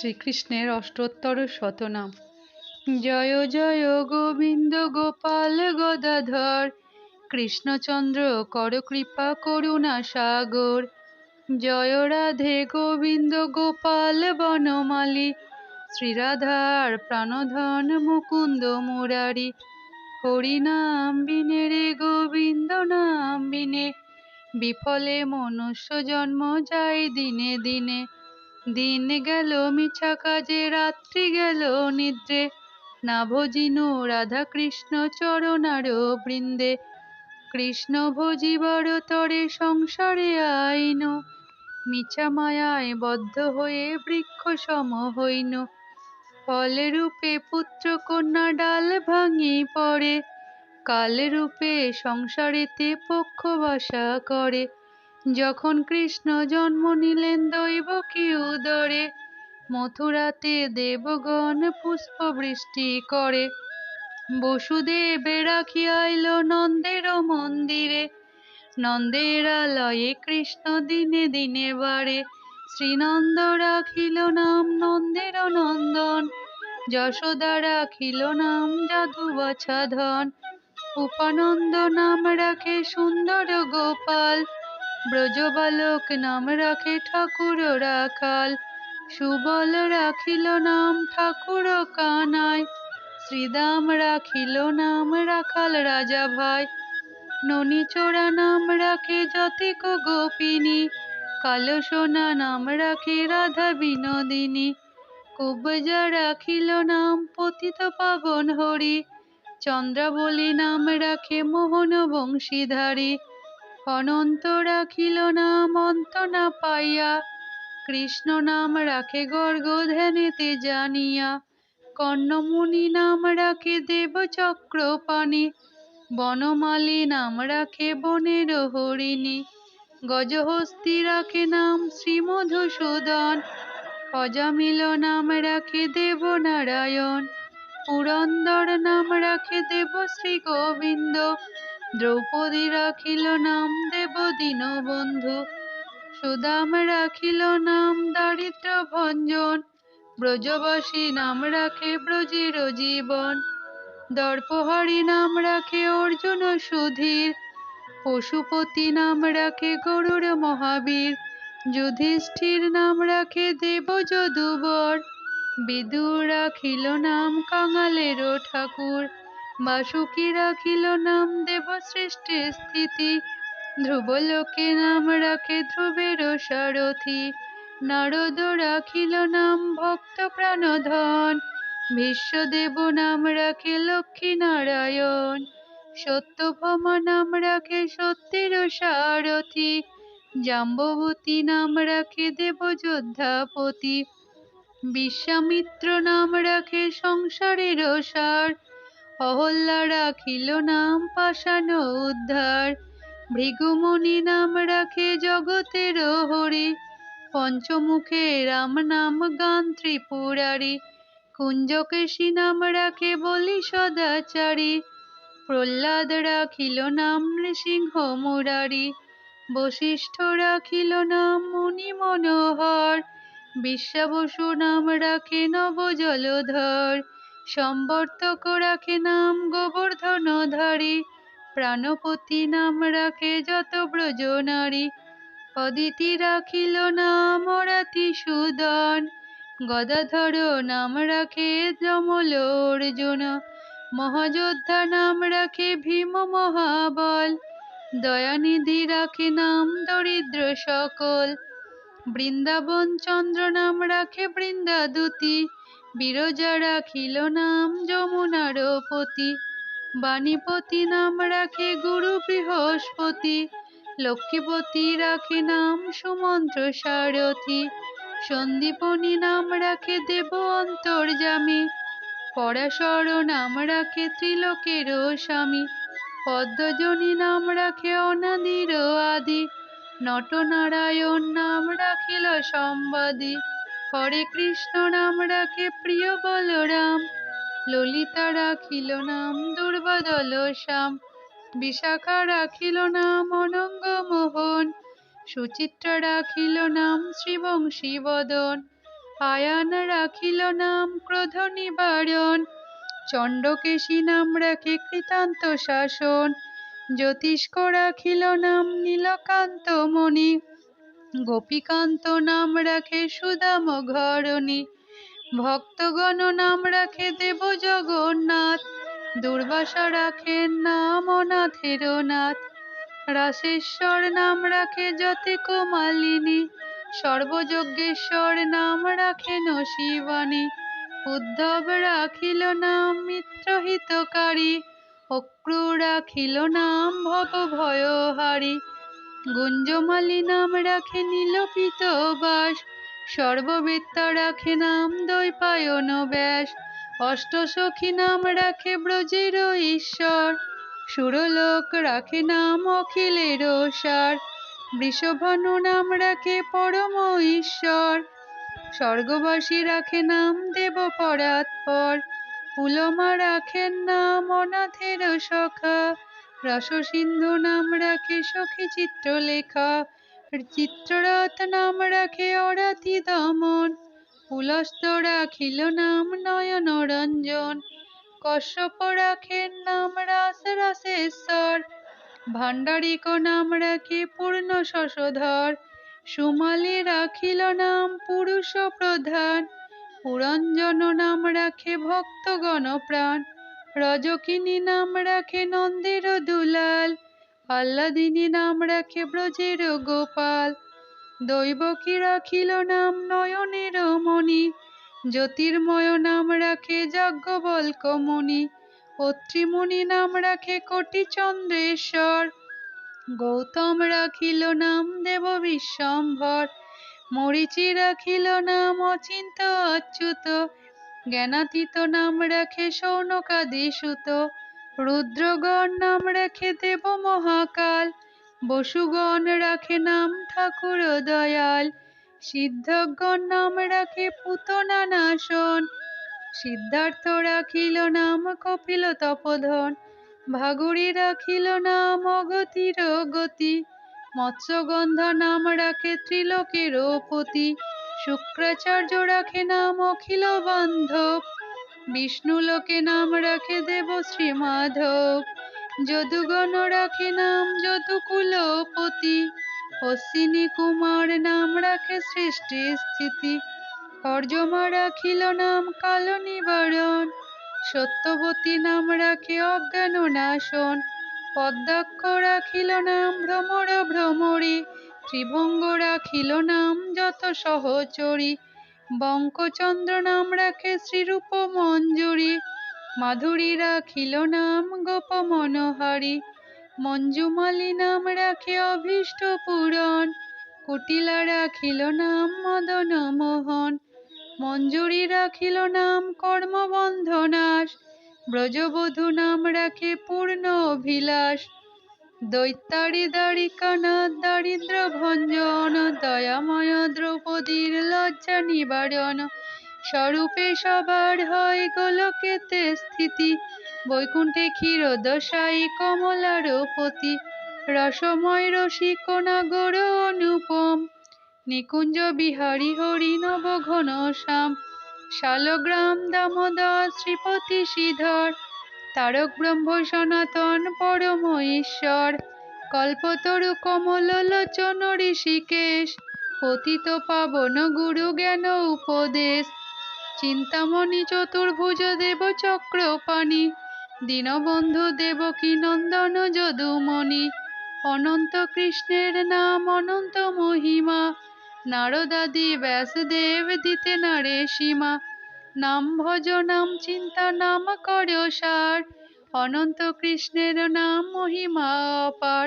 শ্রীকৃষ্ণের অষ্টোত্তর শতনাম। জয় জয় গোবিন্দ গোপাল গদাধর, কৃষ্ণচন্দ্র কর কৃপা করুণা সাগর। জয় রাধে গোবিন্দ গোপাল বনমালী, শ্রীরাধার প্রাণধন মুকুন্দ মুরারি। হরিনাম বিনে রে, গোবিন্দ নাম বিনে, বিফলে মনুষ্য জন্ম যায় দিনে দিনে। দিন গেল, মিছা কাজে, রাত্রি গেল, নিদ্রে। না ভজিনু রাধা কৃষ্ণ চরণার বৃন্দে। কৃষ্ণ ভজিবার তরে সংসারে আইন। মিছা মায়ায় বদ্ধ হয়ে বৃক্ষ সম হইন। ফলে রূপে পুত্র কন্যা ডাল ভাঙি পড়ে। কাল রূপে সংসারেতে পক্ষ বাসা করে। যখন কৃষ্ণ জন্ম নিলেন দৈব কি উদরে মথুরাতে দেবগণ পুষ্প বৃষ্টি করে। বসুদেব রাখিয়া আইল নন্দের মন্দিরে, নন্দের আলয়ে কৃষ্ণ দিনে দিনে বাড়ে। শ্রীনন্দ রাখিল নাম নন্দের নন্দন, যশোদা রাখিল নাম জাদু বাছা ধন। উপানন্দ নাম রাখে সুন্দর গোপাল ব্রজবালক নাম রাখে ঠাকুর রাখাল, সুবল রাখিল নাম ঠাকুর কানাই, শ্রীদাম রাখিল নাম রাখাল রাজা ভাই, ননীচোরা নাম রাখে যতিক গোপিনী কালো সোনা নাম রাখে রাধা বিনোদিনী, কুব্জা রাখিল নাম পতিত পাবন হরি, চন্দ্রাবলী নাম রাখে মোহন বংশীধারী অনন্ত রাখিল নাম অন্ত না পাইয়া, কৃষ্ণ নাম রাখে গর্গ ধ্যানেতে জানিয়া, কর্ণমুনি নাম রাখে দেব পানি বনমালী নাম রাখে বনের হরিণী, গজহস্তি রাখে নাম শ্রীমধুসূদন, অজামিল নাম রাখে দেব নারায়ণ পুরন্দর নাম রাখে দেব শ্রী গোবিন্দ দ্রৌপদী রাখিল নাম দেব দীনবন্ধু, সুদাম রাখিল নাম দারিদ্র ভঞ্জন, ব্রজবাসী নাম রাখে ব্রজের জীবন দর্পহারি নাম রাখে অর্জুন সুধীর, পশুপতি নাম রাখে গরুর মহাবীর, যুধিষ্ঠির নাম রাখে দেব যদুবর, বিদুর রাখিল নাম কাঙালের ঠাকুর বাসুকি রাখিল, নাম দেব সৃষ্টির স্থিতি। ধ্রুবলোকে নাম রাখে ধ্রুবের সারথি। নারদ রাখিল নাম, ভক্ত প্রাণধন। বিশ্বদেব নাম রাখে, লক্ষ্মী নারায়ণ। সত্যভমা নাম রাখে, সত্যের সারথি। জাম্ববতী নাম রাখে দেব যোদ্ধাপতি বিশ্বামিত্র নাম রাখে, সংসারের সার। অহল্যা রাখিল নাম পাষাণ উদ্ধার। ভৃগুমণি নাম রাখে জগতের হরি। পঞ্চমুখে রাম নাম গান ত্রিপুরারি। কুঞ্জকেশী নাম রাখে বলি সদাচারী। প্রহ্লাদ রাখিল নাম নৃসিংহ মুরারি। বশিষ্ঠ রাখিল নাম মুনি মনোহর। বিশ্বাবসু নাম রাখে নব জলধর। সম্বর্তক রাখে নাম গোবর্ধনধারী, প্রাণপতি নাম রাখে যত ব্রজ নারী অদিতি রাখিল নাম রাতি সুদন, গদাধর নাম রাখে যমল অর্জুন মহাযোদ্ধা নাম রাখে ভীম মহাবল, দয়ানিধি রাখে নাম দরিদ্র সকল। বৃন্দাবন চন্দ্র নাম রাখে বৃন্দাদুতি বিরজা রাখিল নাম যমুনার পতি। বাণীপতি নাম রাখে গুরু বৃহস্পতি। লক্ষ্মীপতি রাখে নাম সুমন্ত্র সারথি। সন্দীপনী নাম রাখে দেব অন্তর্জামী পরাশর নাম রাখে ত্রিলোকের স্বামী। পদ্মজনী নাম রাখে অনাদির আদি। নটনারায়ণ নাম রাখিল সম্বাদী। হরে কৃষ্ণ নাম রাখে প্রিয় বলরাম। ললিতা রাখিল নাম দুর্বাদল শ্যাম। বিশাখা রাখিল নাম অনঙ্গ মোহন। সুচিত্রা রাখিল নাম শ্রীবংশী বদন। আয়ান রাখিল নাম ক্রোধ নিবারণ। চণ্ডকেশী নাম রাখে কৃতান্ত শাসন। জ্যোতিষ্ক রাখিল নাম নীলকান্ত মণি। গোপীকান্ত নাম রাখে সুদাম ঘরণী ভক্তগণ নাম রাখে দেব জগন্নাথ দুর্বাসা রাখেন নাম অনাথের নাথ রাসেশ্বর নাম রাখে যতে কোমালিনী সর্বযজ্ঞেশ্বর নাম রাখেন শিবানী উদ্ধব রাখিল নাম মিত্রহিতকারী। অক্রু রাখিল নাম ভব ভয়হারী গুঞ্জমালী নাম রাখে নীলপিত বাস, সর্ববেত্তা রাখে নাম দৈপায়ন ব্যাস। অষ্টসখী নাম রাখে ব্রজের ঈশ্বর, সুরলোক রাখে নাম অখিলের সার। বৃষভানু নাম রাখে পরম ঈশ্বর, স্বর্গবাসী রাখে নাম দেব পরাৎপর। পুলমা রাখেন নাম অনাথের সখা রসসিন্ধু নাম রাখে সখী চিত্রলেখা, চিত্ররথ নাম রাখে অরাতি দমন পুলস্ত রাখিল নাম নয়ন রঞ্জন, কশ্যপ রাখেন নাম রাস রাসেশ্বর, ভাণ্ডারিক নাম রাখে পূর্ণ শশধর, সুমালি রাখিল নাম পুরুষ প্রধান, পুরঞ্জন নাম রাখে ভক্তগণ প্রাণ রজকিনী নাম রাখে নন্দের দুলাল আল্লাদিনী নাম রাখে ব্রজের গোপাল। দৈবকী রাখিল নাম নয়নের মণি, জ্যোতির্ময় নাম রাখে যাজ্ঞবল্ক মুনি অত্রিমুনি নাম রাখে কোটি চন্দ্রেশ্বর গৌতম রাখিল নাম দেব বিশ্বম্ভর, মরিচি রাখিল নাম অচিন্ত অচ্যুত জ্ঞানাতীত নাম রাখে সৌনকাদি সুত। রুদ্রগণ নাম রাখে দেব মহাকাল। বসুগণ রাখে নাম ঠাকুর দয়াল। সিদ্ধগণ নাম রাখে পুতনা নাশন সিদ্ধার্থ রাখিল নাম কপিল তপধন। ভাগুরি রাখিল নাম অগতির গতি। মৎস্যগন্ধ নাম রাখে ত্রিলোকের পতি শুক্রাচার্য রাখে নাম অখিল বান্ধব। বিষ্ণু লোকে নাম রাখে দেব শ্রী মাধব। যদুগণ রাখে নাম যদুকুলপতি অশ্বিনী কুমার নাম রাখে সৃষ্টি স্থিতি। অর্জমা রাখিল নাম কাল নিবারণ। সত্যবতী নাম রাখে অজ্ঞান নাশন। পদ্মাক্ষ রাখিল নাম ভ্রমর ভ্রমরী। ত্রিভঙ্গ রাখিল নাম যত সহচরী। বঙ্কচন্দ্র নাম রাখে শ্রীরূপ মঞ্জুরি। মাধুরী রাখিল নাম গোপ মনোহারী। মঞ্জুমালী নাম রাখে অভীষ্ট পূরণ। কুটিলা রাখিল নাম মদন মোহন। মঞ্জুরি রাখিল নাম কর্মবন্ধনাশ। ব্রজবধূ নাম রাখে পূর্ণ অভিলাষ। দৈত্যারী দ্বারিকানাথ দারিদ্র ভঞ্জন দয়াময় দ্রৌপদীর লজ্জা নিবারণ, স্বরূপে সবার হয় গোলকেতে স্থিতি, বৈকুণ্ঠে ক্ষীরদশাই কমলার পতি, রসময় রসিক নাগর অনুপম, নিকুঞ্জ বিহারী হরি নব ঘন শ্যাম, শালগ্রাম দামোদর শ্রীপতি শ্রীধর তারক ব্রহ্ম সনাতন পরম ঈশ্বর কল্পতরু কমল লোচন ঋষিকেশ পতিত পাবন গুরু জ্ঞান উপদেশ চিন্তামণি চতুর্ভুজ দেব চক্রপাণি দীনবন্ধু দেবকী নন্দন যদুমণি অনন্ত কৃষ্ণের নাম অনন্ত মহিমা নারদাদি ব্যাসদেব দিতে নারে সীমা নাম ভজ নাম চিন্তা নাম কর সার। অনন্ত কৃষ্ণের নাম মহিমা অপার।